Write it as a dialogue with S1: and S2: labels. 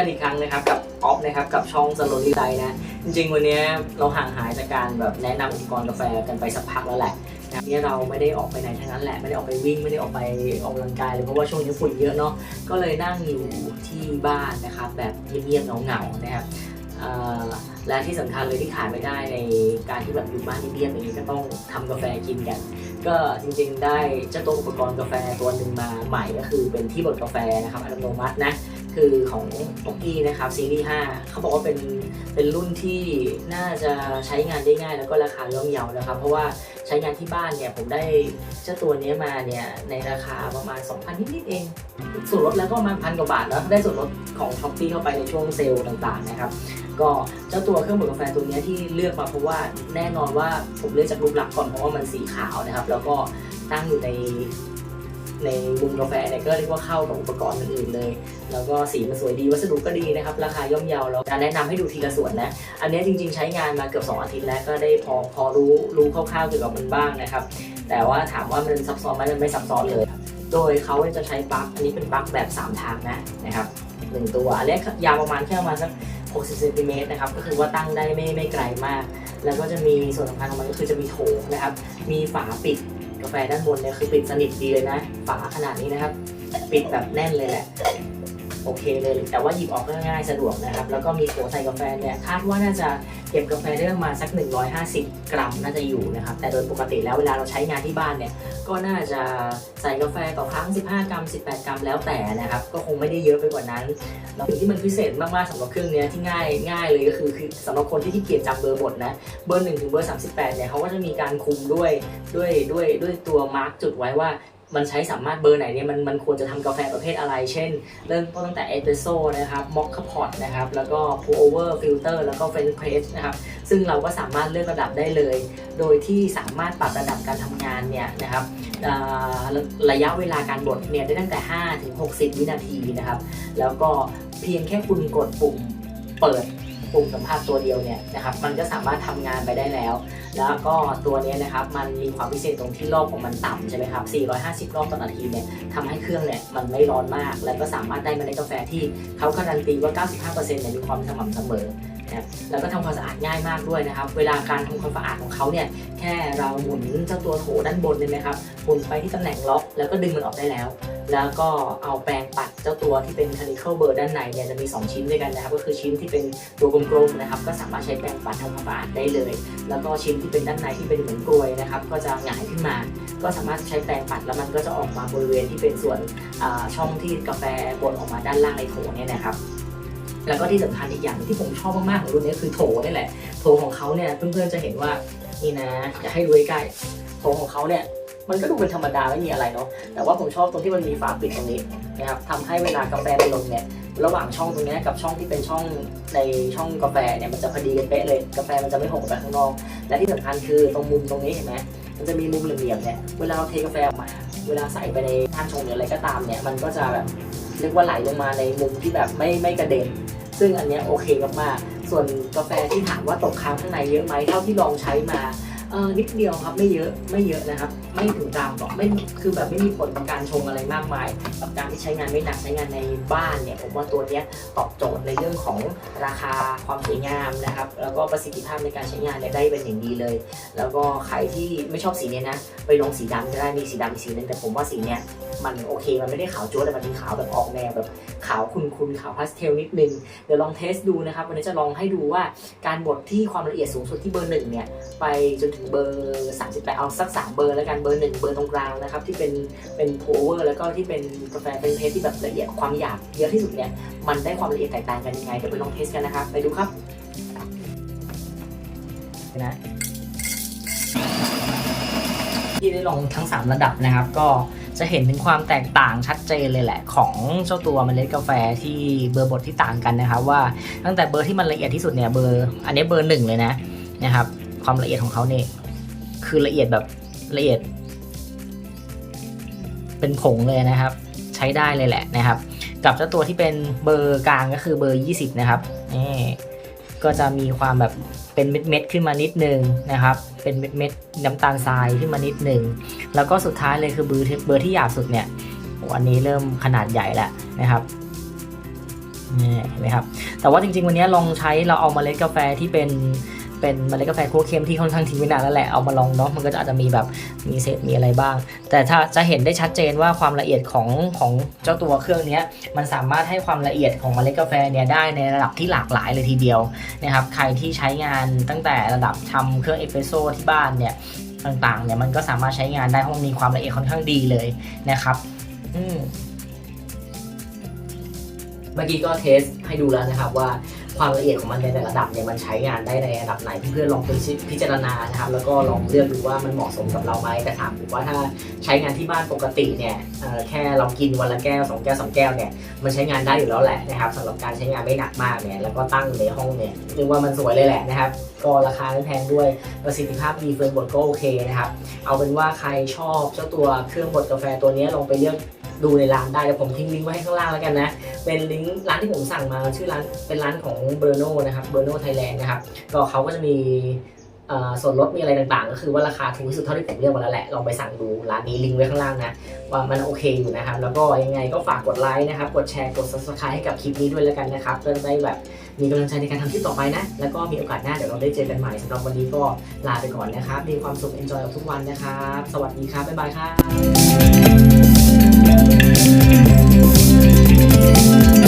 S1: กันอีกครั้งนะครับกับออฟนะครับกับช่องสโลลี่ไลนะจริงๆ วันนี้เราห่างหายจากการแบบแนะนำอุปกรณ์กาแฟกันไปสักพักแล้วแหละนะเนี่ยเราไม่ได้ออกไปไหนทั้งนั้นแหละไม่ได้ออกไปวิ่งไม่ได้ออกไปออกกำลังกายเลยเพราะว่าช่วงนี้ฝุ่นเยอะเนาะก็เลยนั่งอยู่ที่บ้านนะครับแบบเงียบๆเหงาๆนะครับและที่สำคัญเลยที่ขาดไม่ได้ในการที่แบบอยู่บ้านเงียบๆอย่างนี้ก็ต้องทำกาแฟกินกัน ก็จริงๆได้เจ้าตัวอุปกรณ์กาแฟตัวหนึ่งมาใหม่ก็คือเป็นที่บดกาแฟนะครับอัตโนมัตินะ คือของตงกี้นะครับซีรีส์5เขาบอกว่าเป็นเป็นรุ่นที่น่าจะใช้งานได้ง่ายแล้วก็ราคาย่อมเยานะครับ เพราะว่าใช้งานที่บ้านเนี่ยผมได้เจ้าตัวนี้มาเนี่ยในราคาประมาณ 2,000 นิดๆเอง ส่วนลดแล้วก็ประมาณพันกว่าบาทแล้วได้ส่วนลดของช้อปปี้เข้าไปในช่วงเซลล์ต่างๆนะครับก็เจ้าตัวเครื่องบดกาแฟตัวนี้ที่เลือกมาเพราะว่าแน่นอนว่าผมเลือกจากรูปลักษณ์ก่อนเพราะว่ามันสีขาวนะครับ แล้วก็ตั้งอยู่ใน ในมุมกาแฟเนี่ยก็เรียกว่าเข้ากับอุปกรณ์อื่นๆเลย แล้วก็สีมันสวยดีวัสดุก็ดีนะครับ ราคาย่อมเยาแล้วจะแนะนำให้ดูทีละส่วนนะ อันนี้จริงๆใช้งานมาเกือบ2อาทิตย์แล้วก็ได้พอพอรู้รู้คร่าวๆเกี่ยวกับมันบ้างนะครับ แต่ว่าถามว่ามันซับซ้อนไหมมันไม่ซับซ้อนเลย โดยเขาจะใช้ปลั๊กอันนี้เป็นปลั๊กแบบ 3 ทางนะนะครับหนึ่งตัวอันเนี้ยยาวประมาณแค่ประมาณสัก60เซนติเมตรนะครับก็คือว่าตั้งได้ไม่ไม่ไกลมาก แล้วก็จะมีส่วนสำคัญของมันก็คือจะมีโถนะครับ มีฝาปิดกาแฟด้านบนเนี่ยคือปิดสนิทดีเลยนะ ฝาขนาดนี้นะครับ ปิดแบบแน่นเลยแหละโอเคเลยแต่ว่าหยิบออกก็ง่ายสะดวกนะครับ แล้วก็มีโถใส่กาแฟเนี่ยคาดว่าน่าจะเก็บกาแฟได้ประมาณสัก 150 กรัมน่าจะอยู่นะครับ แต่โดยปกติแล้วเวลาเราใช้งานที่บ้านเนี่ย ก็น่าจะใส่กาแฟต่อครั้ง 15 กรัม 18 กรัมแล้วแต่นะครับ ก็คงไม่ได้เยอะไปกว่านั้นแล้วสิ่งที่มันพิเศษมากๆสำหรับเครื่องเนี้ยที่ง่ายง่ายเลยก็คือคือสำหรับคนที่ขี้เกียจจำเบอร์บทนะ เบอร์1ถึงเบอร์38เนี่ยเขาก็จะมีการคุมด้วยด้วยด้วยด้วยตัวมาร์กจุดไว้ว่า มันใช้สามารถเบอร์ไหนเนี่ยมันมันควรจะทำกาแฟประเภทอะไร เช่น เริ่มต้นตั้งแต่เอสเปรสโซ่นะครับมอคคาพอตนะครับ แล้วก็พูโอเวอร์ฟิลเตอร์แล้วก็เฟรนช์เพรสนะครับ ซึ่งเราก็สามารถเลือกระดับได้เลย โดยที่สามารถปรับระดับการทำงานเนี่ยนะครับระยะเวลาการบดเนี่ยได้ตั้งแต่ 5 ถึง 60 วินาทีนะครับ แล้วก็เพียงแค่คุณกดปุ่มเปิดปุ่มสัมผัสตัวเดียวเนี่ยนะครับ มันก็สามารถทำงานไปได้แล้ว แล้วก็ตัวนี้นะครับมันมีความพิเศษตรงที่รอบของมันต่ำใช่ไหมครับ 450 รอบต่อนาทีเนี่ยทำให้เครื่องเนี่ยมันไม่ร้อนมาก แล้วก็สามารถได้เมล็ดกาแฟที่เขาการันตีว่า 95%เนี่ยมีความสม่ำเสมอ นะครับแล้วก็ทำความสะอาดง่ายมากด้วยนะครับ เวลาการทำความสะอาดของเขาเนี่ยแค่เราหมุนเจ้าตัวโถด้านบนเนี่ยนะครับหมุนไปที่ตำแหน่งล็อกแล้วก็ดึงมันออกได้แล้ว แล้วก็เอาแปรงปัดเจ้าตัวที่เป็น conical burr ด้านในเนี่ยจะมี 2 ชิ้นด้วยกันนะครับ ก็คือชิ้นที่เป็นตัวกลมๆนะครับ ก็สามารถใช้แปรงปัดทำความสะอาดได้เลย แล้วก็ชิ้นที่เป็นด้านในที่เป็นเหมือนกลวยนะครับ ก็จะหงายขึ้นมา ก็สามารถใช้แปรงปัดแล้วมันก็จะออกมาบริเวณที่เป็นส่วนช่องที่กาแฟบดออกมาด้านล่างในโถเนี่ยนะครับ แล้วก็ที่สำคัญอีกอย่างที่ผมชอบมากๆของรุ่นนี้คือโถนี่แหละ โถของเขาเนี่ยเพื่อนๆจะเห็นว่านี่นะอยากให้ดูใกล้โถของเขาเนี่ยมันก็ดูเป็นธรรมดาไม่มีอะไรเนาะแต่ว่าผมชอบตรงที่มันมีฝาปิดตรงนี้นะครับทำให้เวลากาแฟมันลงเนี่ยระหว่างช่องตรงนี้กับช่องที่เป็นช่องในช่องกาแฟเนี่ยมันจะพอดีกันเป๊ะเลย กาแฟมันจะไม่หกแบบข้างนอก และที่สำคัญคือตรงมุมตรงนี้เห็นไหมมันจะมีมุมเหลี่ยมๆเนี่ยเวลาเราเทกาแฟออกมา เวลาใส่ไปในท่านชงหรืออะไรก็ตามเนี่ยมันก็จะแบบเรียกว่าไหลลงมาในมุมที่แบบไม่ไม่กระเด็น ซึ่งอันเนี้ยโอเคมากๆส่วนกาแฟที่ถามว่าตกค้างข้างในเยอะไหมเท่าที่ลองใช้มาเออนิดเดียวครับไม่เยอะไม่เยอะนะครับ ไม่ถึงกรัมหรอกไม่คือแบบไม่มีผลต่อการชงอะไรมากมายกับการที่ใช้งานไม่หนักใช้งานในบ้านเนี่ยผมว่าตัวเนี้ยตอบโจทย์ในเรื่องของราคาความสวยงามนะครับแล้วก็ประสิทธิภาพในการใช้งานเนี่ยได้เป็นอย่างดีเลย แล้วก็ใครที่ไม่ชอบสีเนี้ยนะไปลองสีดำก็ได้มีสีดำอีกสีนึงแต่ผมว่าสีเนี้ยมันโอเค มันไม่ได้ขาวจั๊วแต่มันเป็นขาวแบบออกแนวแบบขาวคุณๆขาวพาสเทลนิดนึง เดี๋ยวลองเทสดูนะครับ วันนี้จะลองให้ดูว่าการบดที่ความละเอียดสูงสุดที่เบอร์หนึ่งเนี่ย ไปจนถึงเบอร์ 38 เอาสัก 3 เบอร์แล้วกันเบอร์หนึ่งเบอร์ตรงกลางนะครับที่เป็นเป็นโพเวอร์แล้วก็ที่เป็นกาแฟเป็นเพสที่แบบละเอียดความหยาบเยอะที่สุดเนี่ยมันได้ความละเอียดแตกต่างกันยังไงเดี๋ยวไปลองเทสกันนะครับไปดูครับนะที่ได้ลองทั้ง 3 ระดับนะครับ ก็จะเห็นถึงความแตกต่างชัดเจนเลยแหละ ของเจ้าตัวเมล็ดกาแฟที่เบอร์บดที่ต่างกันนะครับว่าตั้งแต่เบอร์ที่มันละเอียดที่สุดเนี่ยเบอร์ อันนี้เบอร์หนึ่งเลยนะนะครับ ความละเอียดของเขาเนี่ยคือละเอียดแบบละเอียด เป็นผงเลยนะครับ ใช้ได้เลยแหละนะครับ กับเจ้าตัวที่เป็นเบอร์กลางก็คือเบอร์ 20 นะครับนี่ก็จะมีความแบบเป็นเม็ดๆขึ้นมานิดนึงนะครับ เป็นเม็ดๆน้ำตาลทรายขึ้นมานิดนึง แล้วก็สุดท้ายเลยคือเบอร์เบอร์ที่หยาบสุดเนี่ยโอ้อันนี้เริ่มขนาดใหญ่แล้วนะครับนี่เห็นไหมครับ แต่ว่าจริงๆ วันนี้ลองใช้เราเอาเมล็ดกาแฟที่เป็น เป็นเมล็ดกาแฟคั่วเค็มที่ค่อนข้างทิ้งไว้นานแล้วแหละเอามาลองเนาะมันก็จะอาจจะมีแบบมีเศษมีอะไรบ้าง แต่ถ้าจะเห็นได้ชัดเจนว่าความละเอียดของของเจ้าตัวเครื่องนี้มันสามารถให้ความละเอียดของเมล็ดกาแฟเนี่ยได้ในระดับที่หลากหลายเลยทีเดียวนะครับใครที่ใช้งานตั้งแต่ระดับทำเครื่องเอสเปรสโซ่ที่บ้านเนี่ยต่างๆเนี่ยมันก็สามารถใช้งานได้เพราะมันมีความละเอียดค่อนข้างดีเลยนะครับอืมเมื่อกี้ก็เทสให้ดูแล้วนะครับว่า ความละเอียดของมันในแต่ละระดับเนี่ยมันใช้งานได้ในระดับไหน เพื่อนๆลองพิจารณานะครับ แล้วก็ลองเลือกดูว่ามันเหมาะสมกับเราไหมแต่ถามผมว่าถ้าใช้งานที่บ้านปกติเนี่ยแค่เรากินวันละแก้วสองแก้วสามแก้วเนี่ยมันใช้งานได้อยู่แล้วแหละนะครับสำหรับการใช้งานไม่หนักมากเนี่ยแล้วก็ตั้งในห้องเนี่ยเรียกว่ามันสวยเลยแหละนะครับก็ราคาไม่แพงด้วยประสิทธิภาพดีเฟิร์นบดก็โอเคนะครับเอาเป็นว่าใครชอบเจ้าตัวเครื่องบดกาแฟตัวนี้ลองไปเลือก ดูในร้านได้เดี๋ยวผมทิ้งลิงก์ไว้ให้ข้างล่างแล้วกันนะ เป็นลิงก์ร้านที่ผมสั่งมาชื่อร้านเป็นร้านของเบอร์โนนะครับเบอร์โนไทยแลนด์นะครับก็เขาก็จะมีส่วนลดมีอะไรต่างๆ ก็คือว่าราคาถูกที่สุดเท่าที่ผมเลือกมาแล้วแหละ ลองไปสั่งดูร้านนี้ลิงก์ไว้ข้างล่างนะ ว่ามันโอเคอยู่นะครับ แล้วก็ยังไงก็ฝากกดไลค์นะครับ กดแชร์ กด subscribe ให้กับคลิปนี้ด้วยแล้วกันนะครับเพื่อได้แบบมีกำลังใจในการทำคลิปต่อไปนะ แล้วก็มีโอกาสหน้าเดี๋ยวเราได้เจอกันใหม่สำหรับวันนี้ก็ลาไปก่อนนะครับ มีความสุข enjoy กับทุกวันนะครับ สวัสดีครับ บ๊ายบายครับ everything.